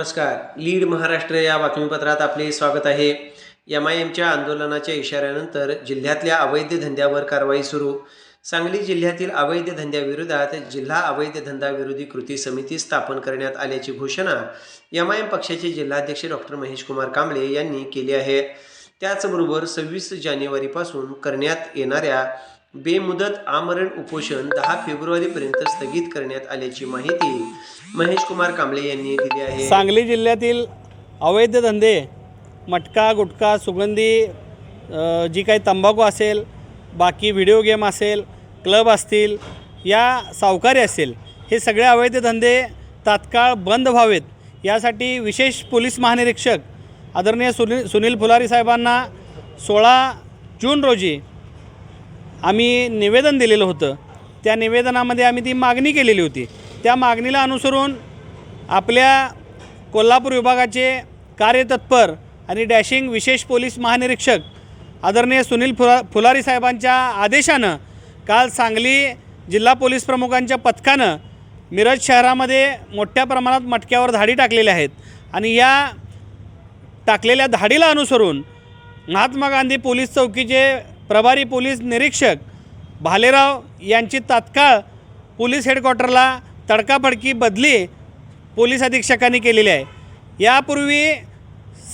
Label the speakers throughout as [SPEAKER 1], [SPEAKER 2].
[SPEAKER 1] नमस्कार. लीड महाराष्ट्र या बातमीपत्रात आपले स्वागत आहे. एम आय एमच्या आंदोलनाच्या इशाऱ्यानंतर जिल्ह्यातल्या अवैध धंद्यावर कारवाई सुरू. सांगली जिल्ह्यातील अवैध धंद्याविरोधात जिल्हा अवैध धंदा विरोधी कृती समिती स्थापन करण्यात आल्याची घोषणा एम आय एम पक्षाचे जिल्हाध्यक्ष डॉक्टर महेश कुमार कांबळे यांनी केली आहे. त्याचबरोबर सव्वीस जानेवारीपासून करण्यात येणाऱ्या बेमुदत आमरण उपोषण दहा फेब्रुवारीपर्यंत स्थगित करण्यात आल्याची माहिती महेश कुमार कांबळे यांनी दिली आहे.
[SPEAKER 2] सांगली जिल्ह्यातील अवैध धंदे मटका गुटखा सुगंधी जी काही तंबाखू असेल बाकी व्हिडिओ गेम असेल क्लब असतील या सावकारी असेल हे सगळे अवैध धंदे तात्काळ बंद व्हावेत. यासाठी विशेष पोलीस महानिरीक्षक आदरणीय सुनील सुनील फुलारी साहेबांना सोळा जून रोजी आम्ही निवेदन दिलेलं होतं. त्या निवेदनामध्ये आम्ही ती मागणी केलेली होती. त्या मागणीला अनुसरून आपल्या कोल्हापूर विभागाचे कार्यतत्पर आणि डॅशिंग विशेष पोलीस महानिरीक्षक आदरणीय सुनील फुला फुलारी साहेबांच्या आदेशानं काल सांगली जिल्हा पोलीस प्रमुखांच्या पथकानं मिरज शहरामध्ये मोठ्या प्रमाणात मटक्यावर धाडी टाकलेल्या आहेत. आणि या टाकलेल्या धाडीला अनुसरून महात्मा गांधी पोलीस चौकीचे प्रभारी पोलीस निरीक्षक भालेराव यांची तात्काळ पोलीस हेडक्वार्टरला तडकाफडकी बदली पोलीस अधीक्षकांनी केलेली आहे. यापूर्वी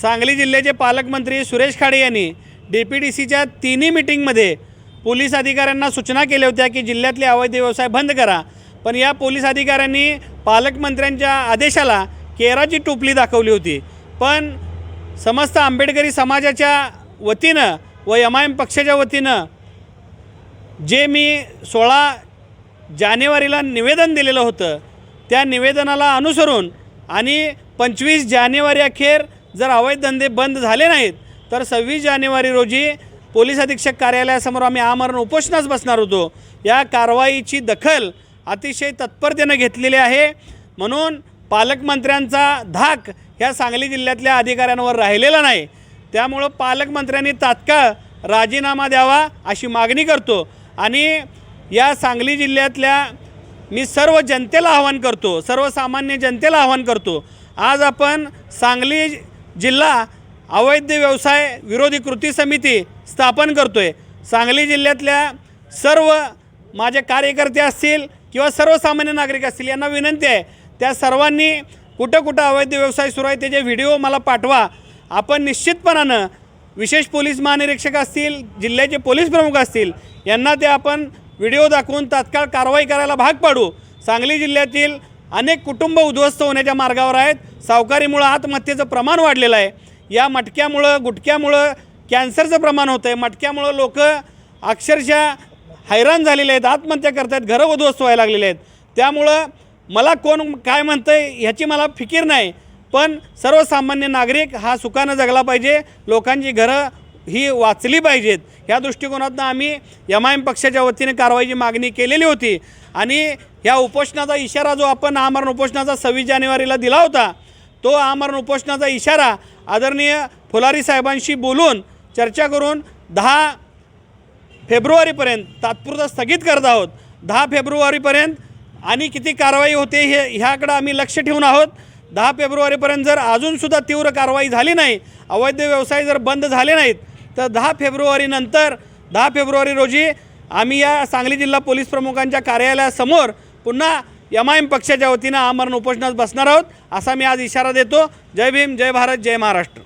[SPEAKER 2] सांगली जिल्ह्याचे पालकमंत्री सुरेश खाडे यांनी डी पी डी सीच्या तिन्ही मिटिंगमध्ये पोलीस अधिकाऱ्यांना सूचना केल्या होत्या की जिल्ह्यातले अवैध व्यवसाय बंद करा. पण या पोलीस अधिकाऱ्यांनी पालकमंत्र्यांच्या आदेशाला केराची टोपली दाखवली होती. पण समस्त आंबेडकरी समाजाच्या वतीनं व एम आय एम पक्षाच्या वतीनं जे मी सोळा जानेवारीला निवेदन दिलेलं होतं त्या निवेदनाला अनुसरून आणि पंचवीस जानेवारी अखेर जर अवैध धंदे बंद झाले नाहीत तर सव्वीस जानेवारी रोजी पोलीस अधीक्षक कार्यालयासमोर आम्ही आमरण उपोषणास बसणार होतो. या कारवाईची दखल अतिशय तत्परतेनं घेतलेली आहे. म्हणून पालकमंत्र्यांचा धाक ह्या सांगली जिल्ह्यातल्या अधिकाऱ्यांवर राहिलेला नाही. त्यामुळं पालकमंत्र्यांनी तात्काळ राजीनामा द्यावा अशी मागणी करतो. आणि या सांगली जिल्ह्यातल्या मी सर्व जनतेला आवाहन करतो सर्वसामान्य जनतेला आवाहन करतो आज आपण सांगली जिल्हा अवैध व्यवसाय विरोधी कृती समिती स्थापन करतो आहे सांगली जिल्ह्यातल्या सर्व माझे कार्यकर्ते असतील किंवा सर्वसामान्य नागरिक असतील यांना विनंती आहे त्या सर्वांनी कुठं कुठं अवैध व्यवसाय सुरू आहे त्याचे व्हिडिओ मला पाठवा. आपण निश्चितपणानं विशेष पोलीस महानिरीक्षक असतील जिल्ह्याचे पोलीस प्रमुख असतील यांना ते आपण व्हिडिओ दाखवून तात्काळ कारवाई करायला भाग पाडू. सांगली जिल्ह्यातील अनेक कुटुंब उद्ध्वस्त होण्याच्या मार्गावर आहेत. सावकारीमुळं आत्महत्येचं प्रमाण वाढलेलं आहे. या मटक्यामुळं गुटक्यामुळं कॅन्सरचं प्रमाण होतं आहे मटक्यामुळं लोक अक्षरशः हैराण झालेले आहेत. आत्महत्या करत आहेत घरं उद्ध्वस्त व्हायला लागलेले आहेत. त्यामुळं मला कोण काय म्हणतं आहे ह्याची मला फिकीर नाही. पण सर्वसामान्य नागरिक हा सुखानं जगला पाहिजे लोकांची घरं ही वाचली पाहिजेत. ह्या दृष्टिकोनातून आम्ही एम आय एम पक्षाच्या वतीने कारवाईची मागणी केलेली होती. आणि ह्या उपोषणाचा इशारा जो आपण आमरण उपोषणाचा सव्वीस जानेवारीला दिला होता तो आमरण उपोषणाचा इशारा आदरणीय फुलारी साहेबांशी बोलून चर्चा करून दहा फेब्रुवारीपर्यंत तात्पुरता स्थगित करत आहोत. दहा फेब्रुवारीपर्यंत आणि किती कारवाई होते हे ह्याकडं आम्ही लक्ष ठेवून आहोत. दहा फेब्रुवारीपर्यंत जर अजूनसुद्धा तीव्र कारवाई झाली नाही अवैध व्यवसाय जर बंद झाले नाहीत तर दहा फेब्रुवारीनंतर दहा फेब्रुवारी रोजी आम्ही या सांगली जिल्हा पोलीस प्रमुखांच्या कार्यालयासमोर पुन्हा एम आय एम पक्षाच्या वतीनं आमरण उपोषणात बसणार आहोत असा मी आज इशारा देतो. जय भीम जय भारत जय महाराष्ट्र.